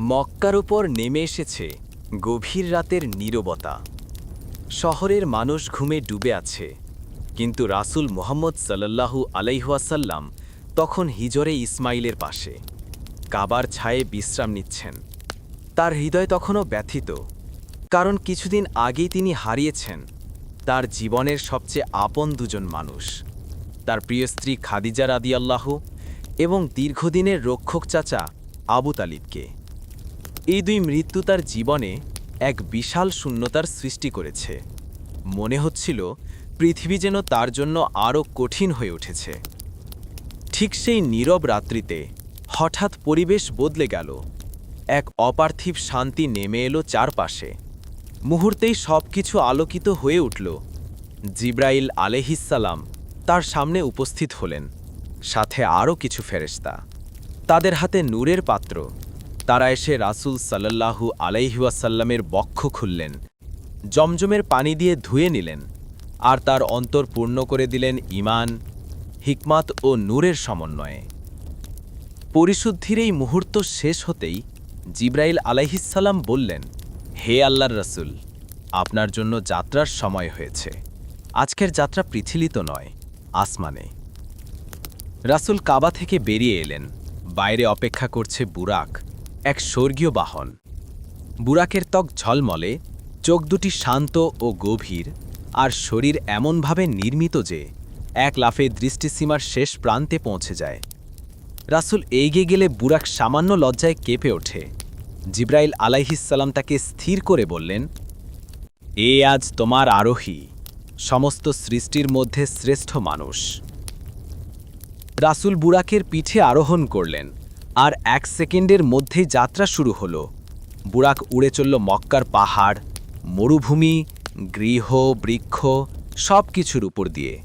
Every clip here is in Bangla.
মক্কার উপর নেমে এসেছে গভীর রাতের নীরবতা। শহরের মানুষ ঘুমে ডুবে আছে, কিন্তু রাসূল মোহাম্মদ সাল্লাল্লাহু আলাইহাসাল্লাম তখন হিজরে ইসমাইলের পাশে কাবার ছায়ে বিশ্রাম নিচ্ছেন। তার হৃদয় তখনও ব্যথিত, কারণ কিছুদিন আগেই তিনি হারিয়েছেন তার জীবনের সবচেয়ে আপন দুজন মানুষ। তার প্রিয় স্ত্রী খাদিজা রাদিয়াল্লাহ এবং দীর্ঘদিনের রক্ষক চাচা আবু তালিবকে। এই দুই মৃত্যু তার জীবনে এক বিশাল শূন্যতার সৃষ্টি করেছে। মনে হচ্ছিল পৃথিবী যেন তার জন্য আরও কঠিন হয়ে উঠেছে। ঠিক সেই নীরব রাত্রিতে হঠাৎ পরিবেশ বদলে গেল। এক অপার্থিব শান্তি নেমে এলো চারপাশে। মুহূর্তেই সব কিছু আলোকিত হয়ে উঠল। জিব্রাইল আলেহিসাল্লাম তার সামনে উপস্থিত হলেন, সাথে আরও কিছু ফেরেশতা। তাদের হাতে নূরের পাত্র। তারা এসে রাসূল সাল্লাল্লাহু আলাইহুয়াসাল্লামের বক্ষ খুললেন, জমজমের পানি দিয়ে ধুয়ে নিলেন আর তার অন্তর পূর্ণ করে দিলেন ঈমান, হিকমাত ও নূরের সমন্বয়ে। পরিশুদ্ধির এই মুহূর্ত শেষ হতেই জিব্রাইল আলাইহিসাল্লাম বললেন, হে আল্লাহর রসুল, আপনার জন্য যাত্রার সময় হয়েছে। আজকের যাত্রা পৃথিলিত নয়, আসমানে। রাসূল কাবা থেকে বেরিয়ে এলেন, বাইরে অপেক্ষা করছে বুরাক। এক স্বর্গীয় বাহন। বুরাকের ত্বক ঝলমলে, চোখ দুটি শান্ত ও গভীর, আর শরীর এমনভাবে নির্মিত যে এক লাফে দৃষ্টিসীমার শেষ প্রান্তে পৌঁছে যায়। রাসূল এগিয়ে গেলে বুরাক সামান্য লজ্জায় কেঁপে ওঠে। জিব্রাইল আলাইহিসাল্লাম তাকে স্থির করে বললেন, এ আজ তোমার আরোহী, সমস্ত সৃষ্টির মধ্যে শ্রেষ্ঠ মানুষ। রাসূল বুরাকের পিঠে আরোহণ করলেন আর এক সেকেন্ডের মধ্যেই যাত্রা শুরু হলো। বুরাক উড়ে চলল মক্কার পাহাড়, মরুভূমি, গৃহ, বৃক্ষ সব কিছুর উপর দিয়ে।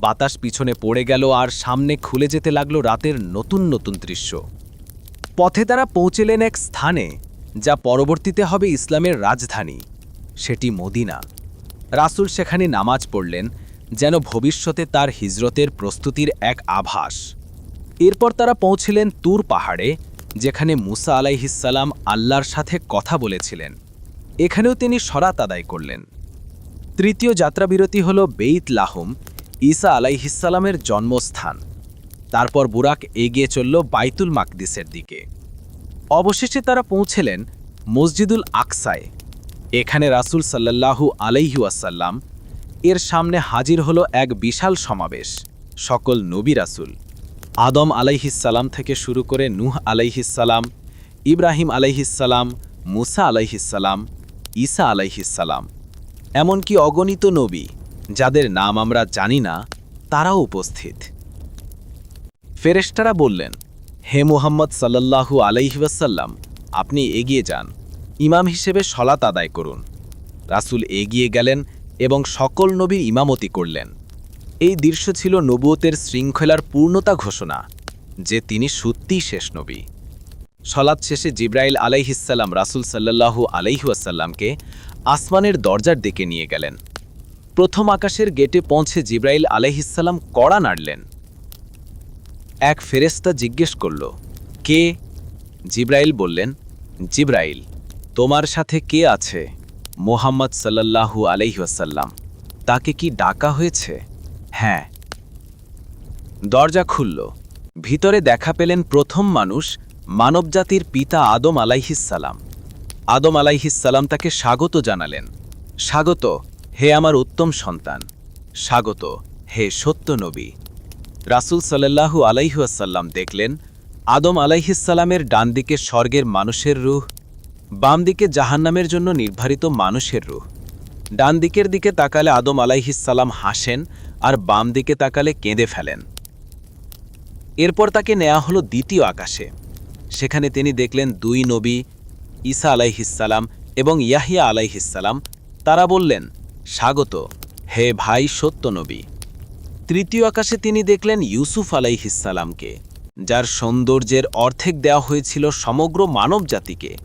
বাতাস পিছনে পড়ে গেল আর সামনে খুলে যেতে লাগল রাতের নতুন নতুন দৃশ্য। পথে তারা পৌঁছলেন এক স্থানে, যা পরবর্তীতে হবে ইসলামের রাজধানী। সেটি মদিনা। রাসূল সেখানে নামাজ পড়লেন, যেন ভবিষ্যতে তার হিজরতের প্রস্তুতির এক আভাস। এরপর তারা পৌঁছিলেন তুর পাহাড়ে, যেখানে মুসা আলাইহিসাল্লাম আল্লাহর সাথে কথা বলেছিলেন। এখানেও তিনি সরাত আদায় করলেন। তৃতীয় যাত্রাবিরতি হল বেইত লাহুম, ঈসা আলাইহিসাল্লামের জন্মস্থান। তারপর বুরাক এগিয়ে চলল বাইতুল মাকদিসের দিকে। অবশেষে তারা পৌঁছলেন মসজিদুল আকসায়। এখানে রাসূল সাল্লাল্লাহু আলাইহুয়াসাল্লাম এর সামনে হাজির হলো এক বিশাল সমাবেশ, সকল নবী রাসূল। আদম আলাইহিসাল্লাম থেকে শুরু করে নূহ আলাইহিসাল্লাম ইব্রাহিম আলাইহিসাল্লাম মুসা আলাইহিসাল্লাম ঈসা আলাইহিসাল্লাম এমনকি অগণিত নবী, যাদের নাম আমরা জানি না, তারাও উপস্থিত। ফেরেশতারা বললেন, হে মুহাম্মদ সাল্লাল্লাহু আলাইহিওয়াসাল্লাম আপনি এগিয়ে যান। ইমাম হিসেবে সলাত আদায় করুন। রাসূল এগিয়ে গেলেন এবং সকল নবীর ইমামতি করলেন। এই দৃশ্য ছিল নবুয়তের শৃঙ্খলার পূর্ণতা ঘোষণা, যে তিনি সত্যিই শেষ নবী। সলাৎ শেষে জিব্রাইল আলাইহিসাল্লাম রাসূল সাল্লাল্লাহু আলাইহুয়াসাল্লামকে আসমানের দরজার দিকে নিয়ে গেলেন। প্রথম আকাশের গেটে পৌঁছে জিব্রাইল আলাইহিসাল্লাম কড়া নাড়লেন। এক ফেরেস্তা জিজ্ঞেস করল, কে? জিব্রাইল বললেন, জিব্রাইল, তোমার সাথে কে আছে? মোহাম্মদ সাল্লাল্লাহু আলাইহাসাল্লাম তাকে কি ডাকা হয়েছে? হ্যাঁ। দরজা খুলল। ভিতরে দেখা পেলেন প্রথম মানুষ মানবজাতির পিতা আদম আলাইহিসাল্লাম আদম আলাইহিসাল্লাম তাকে স্বাগত জানালেন। স্বাগত, হে আমার উত্তম সন্তান। স্বাগত, হে সত্য নবী। রাসূল সাল্লাল্লাহু আলাইহুয়াসাল্লাম দেখলেন, আদম আলাইহিসাল্লামের ডান দিকে স্বর্গের মানুষের রূহ বাম দিকে জাহান্নামের জন্য নির্ধারিত মানুষের রূহ। ডান দিকের দিকে তাকালে আদম আলাইহিসাল্লাম হাসেন আর বাম দিকে তাকালে কেঁদে ফেলেন। এরপর তাকে নেওয়া হলো দ্বিতীয় আকাশে। সেখানে তিনি দেখলেন দুই নবী, ঈসা আলাইহিসাল্লাম এবং ইয়াহিয়া আলাইহিসাল্লাম তারা বললেন, স্বাগত, হে ভাই সত্য নবী। তৃতীয় আকাশে তিনি দেখলেন ইউসুফ আলাইহিসাল্লামকে যার সৌন্দর্যের অর্ধেক দেওয়া হয়েছিল সমগ্র মানবজাতিকে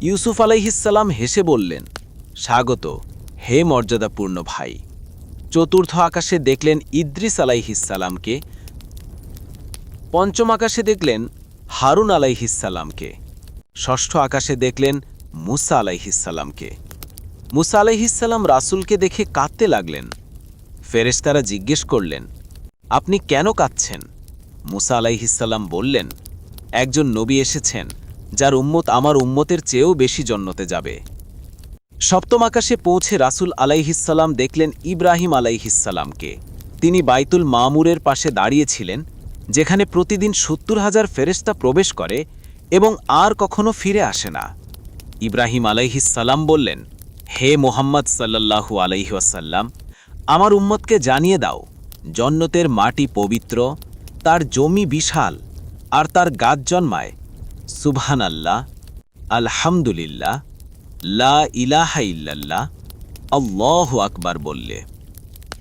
ইউসুফ আলাইহিসাল্লাম হেসে বললেন, স্বাগত, হে মর্যাদাপূর্ণ ভাই। চতুর্থ আকাশে দেখলেন ইদ্রিস আলাইহিসাল্লামকে পঞ্চম আকাশে দেখলেন হারুন আলাইহিসাল্লামকে ষষ্ঠ আকাশে দেখলেন মুসা আলাইহিসাল্লামকে মুসা আলাইহিসাল্লাম রাসুলকে দেখে কাঁদতে লাগলেন। ফেরেশতারা জিজ্ঞেস করলেন, আপনি কেন কাঁদছেন? মুসা আলাইহিসাল্লাম বললেন, একজন নবী এসেছেন, যার উম্মত আমার উম্মতের চেয়েও বেশি জন্নতে যাবে। সপ্তম আকাশে পৌঁছে রাসুল আলাইহিসাল্লাম দেখলেন ইব্রাহিম আলাইহিসাল্লামকে তিনি বাইতুল মামুরের পাশে দাঁড়িয়েছিলেন, যেখানে প্রতিদিন সত্তর হাজার ফেরেস্তা প্রবেশ করে এবং আর কখনো ফিরে আসে না। ইব্রাহিম আলাইহিসাল্লাম বললেন, হে মোহাম্মদ সাল্লাল্লাহু আলাইহাসাল্লাম আমার উম্মতকে জানিয়ে দাও, জন্নতের মাটি পবিত্র, তার জমি বিশাল, আর তার গাছ জন্মায়। সুবহান আল্লাহ আলহামদুলিল্লাহ। লা ইলাহা ইল্লাল্লাহ, আল্লাহ আকবার বললে।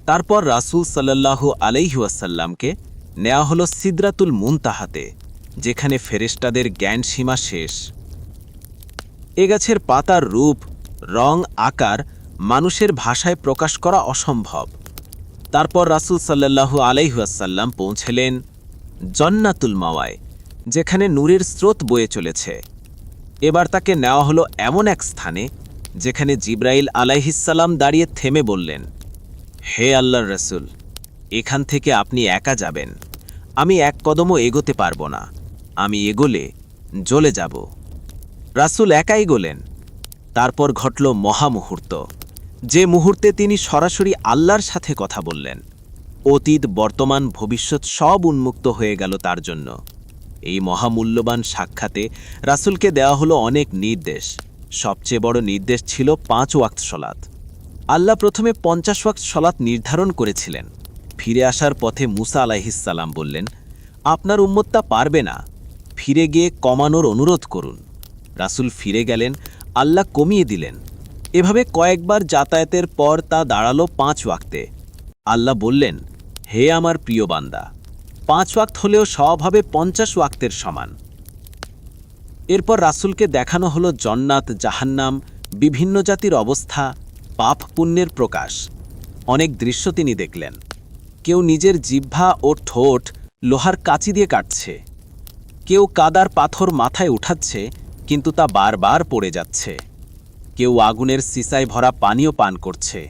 তারপর রাসূল সাল্লাল্লাহু আলাইহাসাল্লামকে নেওয়া হল সিদরাতুল মুনতাহাতে, যেখানে ফেরেশতাদের জ্ঞান সীমা শেষ। এ গাছের পাতার রূপ, রং, আকার মানুষের ভাষায় প্রকাশ করা অসম্ভব। তারপর রাসূল সাল্লাল্লাহু আলাইহাসাল্লাম পৌঁছলেন জন্নাতুল মাওয়ায়, যেখানে নূরের স্রোত বয়ে চলেছে। এবার তাকে নেওয়া হলো এমন এক স্থানে, যেখানে জিব্রাইল আলাইহিসাল্লাম দাঁড়িয়ে থেমে বললেন, হে আল্লাহর রসুল, এখান থেকে আপনি একা যাবেন। আমি এক কদমও এগোতে পারব না। আমি এগোলে জ্বলে যাব। রাসূল একাই গোলেন। তারপর ঘটল মহামুহূর্ত, যে মুহূর্তে তিনি সরাসরি আল্লাহর সাথে কথা বললেন। অতীত, বর্তমান, ভবিষ্যৎ সব উন্মুক্ত হয়ে গেল তার জন্য। এই মহামূল্যবান সাক্ষাতে রাসূলকে দেওয়া হলো অনেক নির্দেশ। সবচেয়ে বড় নির্দেশ ছিল পাঁচ ওয়াক্ত সলাৎ। আল্লাহ প্রথমে পঞ্চাশ ওয়াক্ত সলাৎ নির্ধারণ করেছিলেন। ফিরে আসার পথে মুসা আলাইহিসাল্লাম বললেন, আপনার উম্মত্তা পারবে না। ফিরে গিয়ে কমানোর অনুরোধ করুন। রাসূল ফিরে গেলেন, আল্লাহ কমিয়ে দিলেন। এভাবে কয়েকবার যাতায়াতের পর তা দাঁড়াল পাঁচ ওয়াক্তে। আল্লাহ বললেন, হে আমার প্রিয় বান্দা পাঁচ ওয়াক্ত হলেও স্বভাবে পঞ্চাশ ওয়াক্তের সমান। এরপর রাসূলকে দেখানো হলো জন্নাত, জাহান্নাম, বিভিন্ন জাতির অবস্থা, পাপ পুণ্যের প্রকাশ। অনেক দৃশ্য তিনি দেখলেন। কেউ নিজের জিহ্বা ও ঠোঁট লোহার কাঁচি দিয়ে কাটছে। কেউ কাদার পাথর মাথায় উঠাচ্ছে, কিন্তু তা বারবার পড়ে যাচ্ছে। কেউ আগুনের সিসায় ভরা পানীয় পান করছে।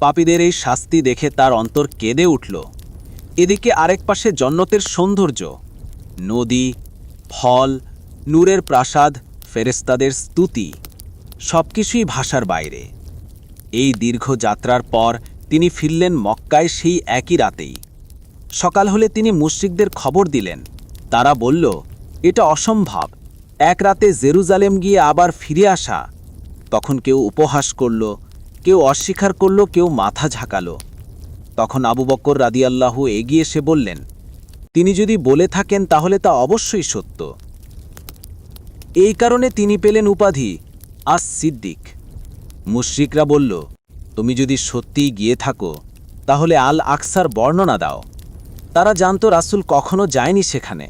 পাপীদের এই শাস্তি দেখে তার অন্তর কেঁদে উঠল। এদিকে আরেক পাশে জন্নতের সৌন্দর্য। নদী, ফল, নূরের প্রাসাদ ফেরেস্তাদের স্তুতি, সবকিছুই ভাষার বাইরে। এই দীর্ঘ যাত্রার পর তিনি ফিরলেন মক্কায় সেই একই রাতেই। সকাল হলে তিনি মুশ্রিকদের খবর দিলেন। তারা বলল, এটা অসম্ভব। এক রাতে জেরুজালেম গিয়ে আবার ফিরে আসা। তখন কেউ উপহাস করল, কেউ অস্বীকার করল, কেউ মাথা ঝাঁকালো। তখন আবু বক্কর রাদিয়াল্লাহু এগিয়ে এসে বললেন, তিনি যদি বলে থাকেন তাহলে তা অবশ্যই সত্য। এই কারণে তিনি পেলেন উপাধি আস সিদ্দিক মুশ্রিকরা বলল, তুমি যদি সত্যিই গিয়ে থাকো, তাহলে আল আকসার বর্ণনা দাও। তারা জানত রাসূল কখনো যায়নি সেখানে।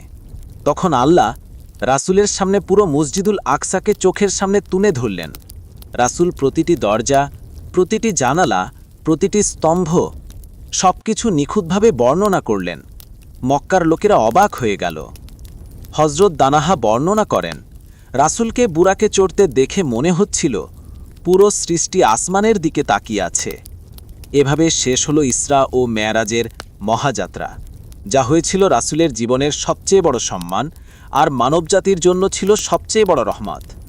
তখন আল্লাহ রাসূলের সামনে পুরো মসজিদুল আকসাকে চোখের সামনে তুলে ধরলেন। রাসূল প্রতিটি দরজা, প্রতিটি জানালা, প্রতিটি স্তম্ভ সবকিছু নিখুঁতভাবে বর্ণনা করলেন। মক্কার লোকেরা অবাক হয়ে গেল। হজরত দানাহা বর্ণনা করেন, রাসূলকে বুরাকে চড়তে দেখে মনে হচ্ছিল, পুরো সৃষ্টি আসমানের দিকে তাকিয়ে আছে। এভাবে শেষ হলো ইসরা ও মেয়ারাজের মহাযাত্রা, যা হয়েছিল রাসূলের জীবনের সবচেয়ে বড় সম্মান আর মানবজাতির জন্য ছিল সবচেয়ে বড় রহমত।